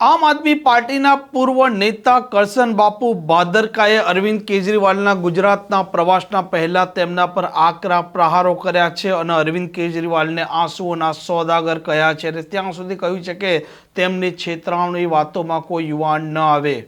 આમ આદમી પાર્ટીના પૂર્વ નેતા કરશન બાપુ ભાદરકાએ અરવિંદ કેજરીવાલના ગુજરાતના પ્રવાસના પહેલા તેમના પર આકરા પ્રહારો કર્યા છે અને અરવિંદ કેજરીવાલને આંસુઓના સોદાગર કહ્યા છે. અને ત્યાં સુધી કહ્યું છે કે, તેમની છેતરાવણી વાતોમાં કોઈ યુવાન ન આવે.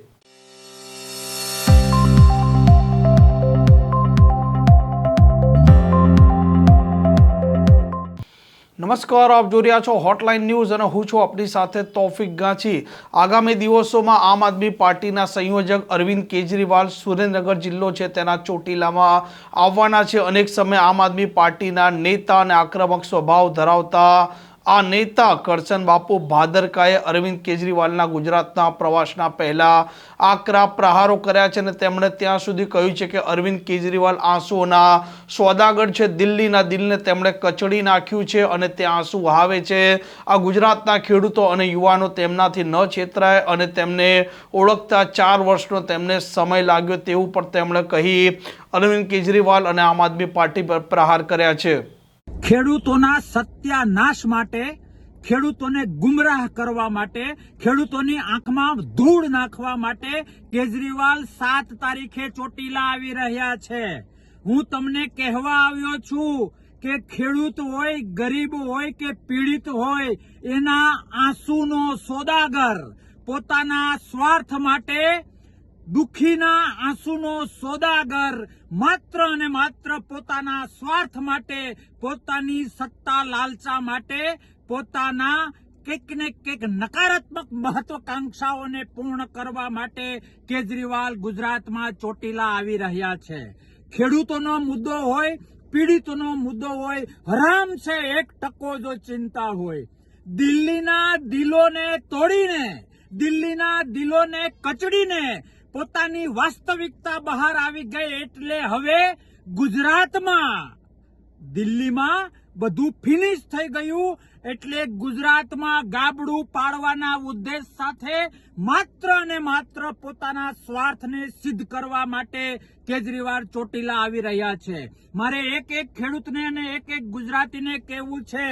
નમસ્કાર, આપ જોઈ રહ્યા છો હોટલાઇન ન્યૂઝ અને હું છું આપની સાથે તોફિક ગાંચી. આગામી દિવસોમાં આમ આદમી પાર્ટીના સંયોજક અરવિંદ કેજરીવાલ સુરેન્દ્રનગર જિલ્લો છે, તેના ચોટીલામાં આવવાના છે. અનેક સમય આમ આદમી પાર્ટીના નેતા અને આક્રમક સ્વભાવ ધરાવતા આ નેતા કરશન બાપુ ભાદરકાએ અરવિંદ કેજરીવાલના ગુજરાતના પ્રવાસના પહેલા આકરા પ્રહારો કર્યા છે અને તેમણે ત્યાં સુધી કહ્યું છે કે અરવિંદ કેજરીવાલ આંસુઓના સોદાગર છે, દિલ્હીના દિલને તેમણે કચડી નાખ્યું છે અને તે આંસુ વહાવે છે. આ ગુજરાતના ખેડૂતો અને યુવાનો તેમનાથી ન છેતરાય અને તેમને ઓળખતા ચાર વર્ષનો તેમને સમય લાગ્યો તેવું પણ તેમણે કહી અરવિંદ કેજરીવાલ અને આમ આદમી પાર્ટી પર પ્રહાર કર્યા છે. ખેડૂતોના સત્યાનાશ માટે, ખેડૂતોને ગુમરાહ કરવા માટે, ખેડૂતોની આંખમાં ધૂળ નાખવા માટે કેજરીવાલ સાત તારીખે ચોટીલા આવી રહ્યા છે. હું તમને કહેવા આવ્યો છું કે ખેડૂત હોય, ગરીબ હોય કે પીડિત હોય, એના આંસુનો સોદાગર પોતાના સ્વાર્થ માટે દુખીના આંસુનો સોદાગર માત્ર અને માત્ર પોતાના સ્વાર્થ માટે, પોતાની સત્તા લાલચા માટે, પોતાના કંઈક ને કંઈક નકારાત્મક મહત્વકાંક્ષાઓને પૂર્ણ કરવા માટે કેજરીવાલ ગુજરાતમાં ચોટીલા આવી રહ્યા છે. ખેડૂતોનો મુદ્દો હોય, પીડિતોનો મુદ્દો હોય, હરામ છે એક ટકો જો ચિંતા હોય. દિલ્હીના દિલોને તોડીને, દિલ્હીના દિલોને કચડીને પોતાની વાસ્તવિકતા બહાર આવી ગઈ એટલે હવે ગુજરાતમાં, દિલ્હીમાં બધું ફિનિશ થઈ ગયું એટલે ગુજરાતમાં ગાબડું પાડવાના ઉદ્દેશ સાથે માત્ર અને માત્ર પોતાના સ્વાર્થને સિદ્ધ કરવા માટે કેજરીવાલ ચોટીલા આવી રહ્યા છે. મારે એક એક ખેડૂતને અને એક એક ગુજરાતીને કહેવું છે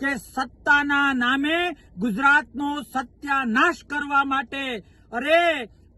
કે સત્તાના નામે ગુજરાતનો સત્યાનાશ કરવા માટે અરે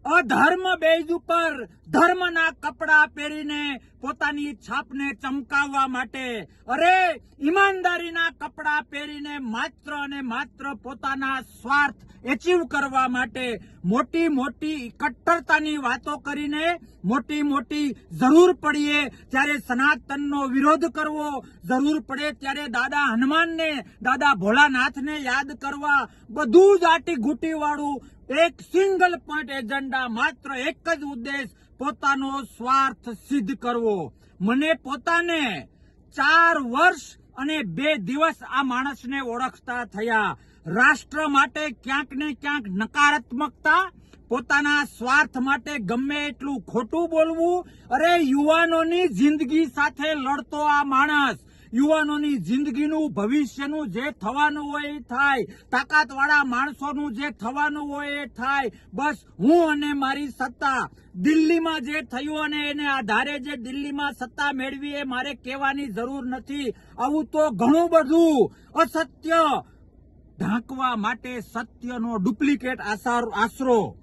અધર્મ બેઝ ઉપર ધર્મના કપડા પહેરીને પોતાની છાપને ચમકાવવા માટે. અરે, ઈમાનદારીના કપડા પહેરીને માત્ર અને માત્ર પોતાના સ્વાર્થ એચીવ કરવા માટે મોટી મોટી કટ્ટરતાની વાતો કરીને મોટી મોટી જરૂર પડીએ ત્યારે સનાતનનો વિરોધ કરવો જરૂર પડે ત્યારે દાદા હનુમાનને, દાદા ભોળાનાથને યાદ કરવા બધું જ આટી ઘૂંટી વાળું એક સિંગલ પોઈન્ટ એજન્ડા માત્ર એક જ ઉદ્દેશ પોતાનો સ્વાર્થ સિદ્ધ કરવો. મને પોતાને ચાર વર્ષ અને બે દિવસ આ માણસને ઓળખતા થયા. રાષ્ટ્ર માટે ક્યાંક ને ક્યાંક નકારાત્મકતા, પોતાના સ્વાર્થ માટે ગમે એટલું ખોટું બોલવું, અરે યુવાનોની જિંદગી સાથે લડતો આ માણસ. યુવાનોની જિંદગીનું, ભવિષ્યનું જે થવાનું હોય એ થાય. તાકાતવાળા માણસોનું જે થવાનું હોય એ થાય. બસ હું અને મારી સત્તા. દિલ્હીમાં જે થયું અને એને આધારે જે દિલ્હીમાં સત્તા મેળવી એ મારે કહેવાની જરૂર નથી. આવું તો ઘણું બધું અસત્ય. ઢાંકવા માટે સત્યનો ડુપ્લિકેટ આશરો.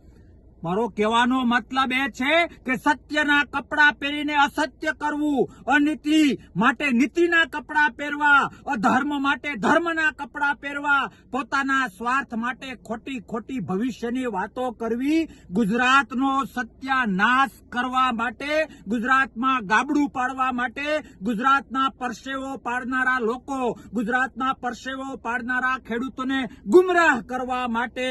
મારો કહેવાનો મતલબ એ છે કે સત્યના કપડાં પહેરીને અસત્ય કરવું, અનિતિ માટે નીતિના કપડાં પહેરવા, અધર્મ માટે ધર્મના કપડાં પહેરવા, પોતાના સ્વાર્થ માટે ખોટી ખોટી ભવિષ્યની વાતો કરવી, ગુજરાતનો સત્યાનાશ કરવા માટે, ગુજરાતમાં ગાબડું પાડવા માટે, ગુજરાતના પરસેવો પાડનારા લોકો, ગુજરાતના પરસેવો પાડનારા ખેડૂતોને ગુમરાહ કરવા માટે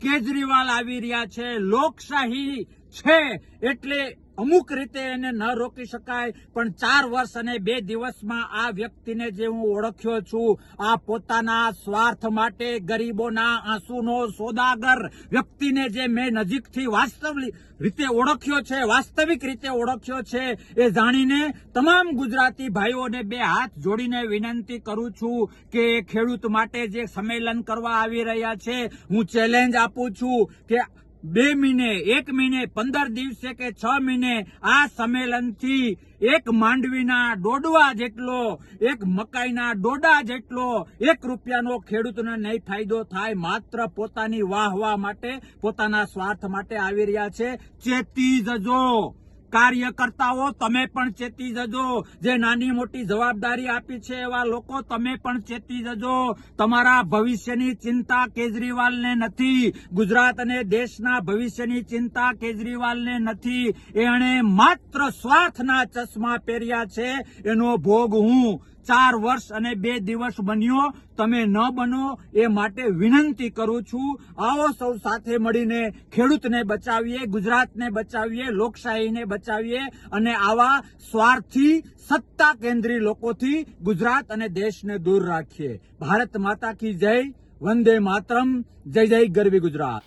કેજરીવાલ આવી રહ્યા છે. લોકશાહી છે. એટલે અમુક રીતે એને ન રોકી શકાય, પણ ચાર વર્ષ અને બે દિવસમાં આ વ્યક્તિને જે હું ઓળખ્યો છું, આ પોતાના સ્વાર્થ માટે ગરીબોના આંસુનો સોદાગર વ્યક્તિને જે મેં નજીકથી વાસ્તવિક રીતે ઓળખ્યો છે, વાસ્તવિક રીતે ઓળખ્યો છે, એ જાણીને તમામ ગુજરાતી ભાઈઓને બે હાથ જોડીને વિનંતી કરું છું કે ખેડૂત માટે જે સંમેલન કરવા આવી રહ્યા છે, હું ચેલેન્જ આપું છું કે બે મહિને, એક મહિને, પંદર દિવસે કે છ મહિને આ સંમેલનથી એક માંડવીના ડોડવા જેટલો, એક મકાઈના ડોડા જેટલો, એક રૂપિયાનો ખેડૂતને નહીં ફાયદો થાય, માત્ર પોતાની વાહ વાહ માટે, પોતાના સ્વાર્થ માટે આવી રહ્યા છે. ચેતી જજો. કાર્યકર્તાઓ, તમે પણ ચેતી જજો. જે નાની મોટી જવાબદારી આપી છે એવા લોકો, તમે પણ ચેતી જજો. તમારા ભવિષ્યની ચિંતા કેજરીવાલને નથી. ગુજરાત અને દેશના ભવિષ્યની ચિંતા કેજરીવાલને નથી. એણે માત્ર સ્વાર્થના ચશ્મા પહેર્યા છે. એનો ભોગ હું ચાર વર્ષ અને બે દિવસ બન્યો. તમે ન બનો એ માટે વિનંતી કરું છું. આવો સૌ સાથે મળીને ખેડૂતને બચાવીએ, ગુજરાતને બચાવીએ, લોકશાહીને બચાવીએ અને આવા સ્વાર્થી સત્તા કેન્દ્રી લોકોથી ગુજરાત અને દેશને દૂર રાખીએ. ભારત માતા કી જય, વંદે માતરમ. જય જય ગરવી ગુજરાત.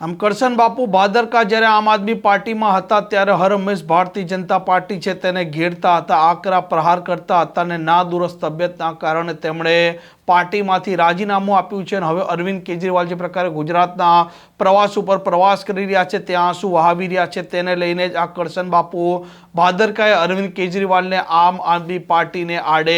આમ કરશન બાપુ ભાદરકા જ્યારે આમ આદમી પાર્ટીમાં હતા ત્યારે હર હંમેશ ભારતીય જનતા પાર્ટી છે તેને ઘેરતા હતા, આકરા પ્રહાર કરતા હતા અને ના દુરસ્ત તબિયતના કારણે તેમણે પાર્ટીમાંથી રાજીનામું આપ્યું છે અને હવે અરવિંદ કેજરીવાલ જે પ્રકારે ગુજરાતના પ્રવાસ ઉપર પ્રવાસ કરી રહ્યા છે, ત્યાં આંસુ વહાવી રહ્યા છે, તેને લઈને જ આ કરશન બાપુ ભાદરકાએ અરવિંદ કેજરીવાલને આમ આદમી પાર્ટીને આડે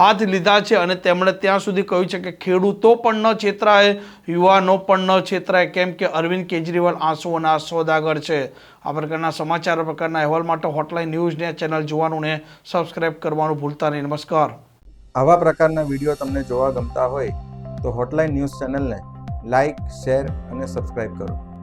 હાથ લીધા છે અને તેમણે ત્યાં સુધી કહ્યું છે કે ખેડૂતો પણ ન છેતરાય, યુવાનો પણ ન છેતરાય, કેમ કે અરવિંદ કેજરીવાલ આંસુઓના સોદાગર છે. આ પ્રકારના સમાચાર પ્રકારના અહેવાલ માટે હોટલાઇન ન્યૂઝને ચેનલ જોવાનું ને સબસ્ક્રાઇબ કરવાનું ભૂલતા નહીં. નમસ્કાર. આવા પ્રકારના વીડિયો તમને જોવા ગમતા હોય તો હોટલાઇન ન્યૂઝ ચેનલને લાઇક શેર અને સબસ્ક્રાઇબ કરો.